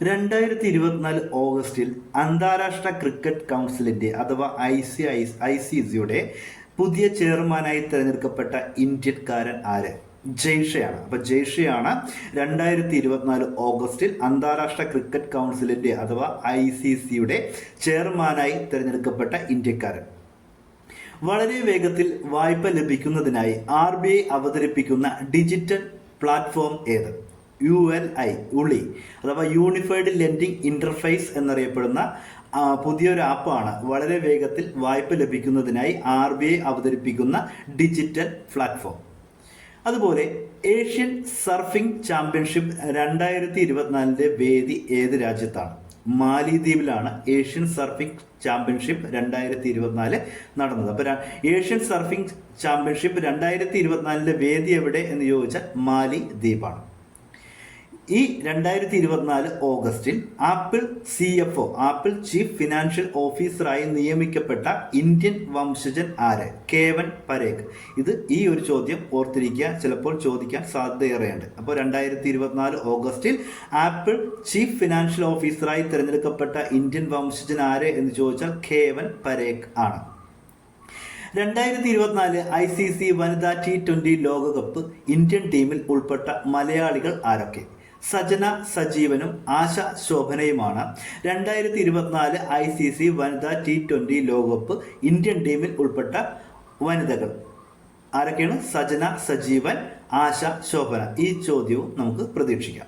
രണ്ടായിരത്തി ഇരുപത്തിനാല് ഓഗസ്റ്റിൽ അന്താരാഷ്ട്ര ക്രിക്കറ്റ് കൗൺസിലിന്റെ അഥവാ I C I I C സിയുടെ പുതിയ ചെയർമാനായി തിരഞ്ഞെടുക്കപ്പെട്ട ഇന്ത്യക്കാരൻ ആര്? ജയ്ഷയാണ്. അപ്പൊ ജയ്ഷയാണ് രണ്ടായിരത്തി ഇരുപത്തിനാല് ഓഗസ്റ്റിൽ അന്താരാഷ്ട്ര ക്രിക്കറ്റ് കൗൺസിലിന്റെ അഥവാ ഐ സി സിയുടെ ചെയർമാനായി തിരഞ്ഞെടുക്കപ്പെട്ട ഇന്ത്യക്കാരൻ വളരെ വേഗത്തിൽ വായ്പ ലഭിക്കുന്നതിനായി ആർ ബി ഐ അവതരിപ്പിക്കുന്ന ഡിജിറ്റൽ പ്ലാറ്റ്ഫോം ഏത്? യു എൽ ഐ ഉളി അഥവാ യൂണിഫൈഡ് ലെൻഡിംഗ് ഇന്റർഫേസ് എന്നറിയപ്പെടുന്ന പുതിയൊരു ആപ്പാണ്. വളരെ വേഗത്തിൽ വായ്പ ലഭിക്കുന്നതിനായി ആർ ബി ഐ അവതരിപ്പിക്കുന്ന ഡിജിറ്റൽ പ്ലാറ്റ്ഫോം. അതുപോലെ ഏഷ്യൻ സർഫിംഗ് ചാമ്പ്യൻഷിപ്പ് രണ്ടായിരത്തി ഇരുപത്തിനാലിന്റെ വേദി ഏത് രാജ്യത്താണ്? മാലിദ്വീപിലാണ് ഏഷ്യൻ സർഫിംഗ് ചാമ്പ്യൻഷിപ്പ് രണ്ടായിരത്തി ഇരുപത്തിനാല് നടന്നത് അപ്പോൾ ഏഷ്യൻ സർഫിംഗ് ചാമ്പ്യൻഷിപ്പ് രണ്ടായിരത്തി ഇരുപത്തിനാലിന്റെ വേദി എവിടെ എന്ന് ചോദിച്ചാൽ മാലി ദ്വീപാണ് ഈ രണ്ടായിരത്തി ഇരുപത്തിനാല് ഓഗസ്റ്റിൽ Apple C F O Apple chief financial ഓഫീസറായി നിയമിക്കപ്പെട്ട ഇന്ത്യൻ വംശജൻ ആര്? കേവൻ പരേഖ്. ഇത് ഈ ഒരു ചോദ്യം ഓർത്തിരിക്കുക. ചിലപ്പോൾ ചോദിക്കാൻ സാധ്യതയേറെയുണ്ട്. അപ്പോൾ രണ്ടായിരത്തി ഇരുപത്തിനാല് ഓഗസ്റ്റിൽ ആപ്പിൾ ചീഫ് ഫിനാൻഷ്യൽ ഓഫീസറായി തിരഞ്ഞെടുക്കപ്പെട്ട ഇന്ത്യൻ വംശജൻ ആര് എന്ന് ചോദിച്ചാൽ കേവൻ പരേഖ് ആണ്. രണ്ടായിരത്തി ഇരുപത്തിനാല് ഐ സി സി വനിതാ ടി ട്വന്റി ലോകകപ്പ് ഇന്ത്യൻ ടീമിൽ ഉൾപ്പെട്ട മലയാളികൾ ആരൊക്കെ? സജന സജീവനും ആശ ശോഭനയുമാണ്. രണ്ടായിരത്തി ഇരുപത്തിനാല് ഐ സി സി വനിതാ ടി ട്വന്റി ലോകകപ്പ് ഇന്ത്യൻ ടീമിൽ ഉൾപ്പെട്ട വനിതകൾ. ആരൊക്കെയാണ്? സജന സജീവൻ ആശ ശോഭന. ഈ ചോദ്യവും നമുക്ക് പ്രതീക്ഷിക്കാം.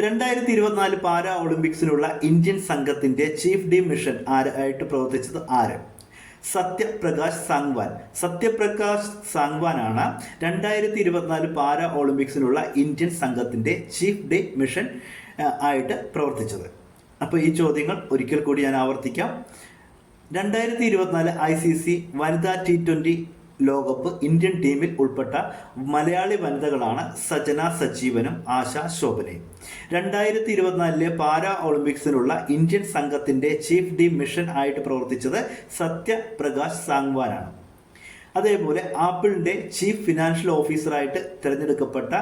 രണ്ടായിരത്തി ഇരുപത്തിനാല് പാരാ ഒളിമ്പിക്സിനുള്ള ഇന്ത്യൻ സംഘത്തിന്റെ ചീഫ് ഡി മിഷൻ ആരായിട്ട് പ്രവർത്തിച്ചത് ആര്? സത്യപ്രകാശ് സാങ്വാൻ. സത്യപ്രകാശ് സാങ്വാനാണ് രണ്ടായിരത്തി ഇരുപത്തിനാല് പാരാ ഒളിമ്പിക്സിനുള്ള ഇന്ത്യൻ സംഘത്തിന്റെ ചീഫ് ഡേ മിഷൻ ആയിട്ട് പ്രവർത്തിച്ചത്. അപ്പോൾ ഈ ചോദ്യങ്ങൾ ഒരിക്കൽ കൂടി ഞാൻ ആവർത്തിക്കാം. രണ്ടായിരത്തി ഇരുപത്തിനാല് ഐ സി സി വനിതാ ടി ട്വന്റി ലോകകപ്പ് ഇന്ത്യൻ ടീമിൽ ഉൾപ്പെട്ട മലയാളി വനിതകളാണ് സജന സജീവനും ആശ ശോഭനയും. രണ്ടായിരത്തി ഇരുപത്തിനാലിലെ പാരാ ഒളിമ്പിക്സിനുള്ള ഇന്ത്യൻ സംഘത്തിന്റെ ചീഫ് ഡി മിഷൻ ആയിട്ട് പ്രവർത്തിച്ചത് സത്യപ്രകാശ് സാങ്വാനാണ് അതേപോലെ ആപ്പിളിന്റെ ചീഫ് ഫിനാൻഷ്യൽ ഓഫീസറായിട്ട് തിരഞ്ഞെടുക്കപ്പെട്ട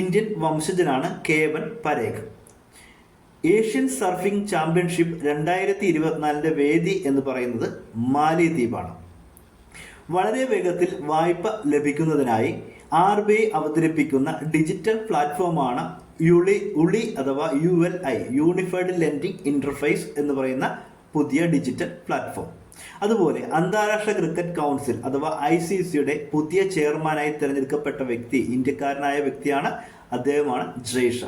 Indian വംശജനാണ് Kevan Parekh. Asian surfing championship രണ്ടായിരത്തി ഇരുപത്തിനാലിന്റെ വേദി എന്ന് പറയുന്നത് മാലിദ്വീപാണ്. വളരെ വേഗത്തിൽ വായ്പ ലഭിക്കുന്നതിനായി ആർ ബി ഐ അവതരിപ്പിക്കുന്ന ഡിജിറ്റൽ പ്ലാറ്റ്ഫോമാണ് യുളി ഉളി അഥവാ U L I unified lending interface എന്ന് പറയുന്ന പുതിയ ഡിജിറ്റൽ പ്ലാറ്റ്ഫോം. അതുപോലെ അന്താരാഷ്ട്ര ക്രിക്കറ്റ് കൗൺസിൽ അഥവാ ഐ സി സിയുടെ പുതിയ ചെയർമാനായി തിരഞ്ഞെടുക്കപ്പെട്ട വ്യക്തി ഇന്ത്യക്കാരനായ വ്യക്തിയാണ് അദ്ദേഹമാണ് ജയ്ഷ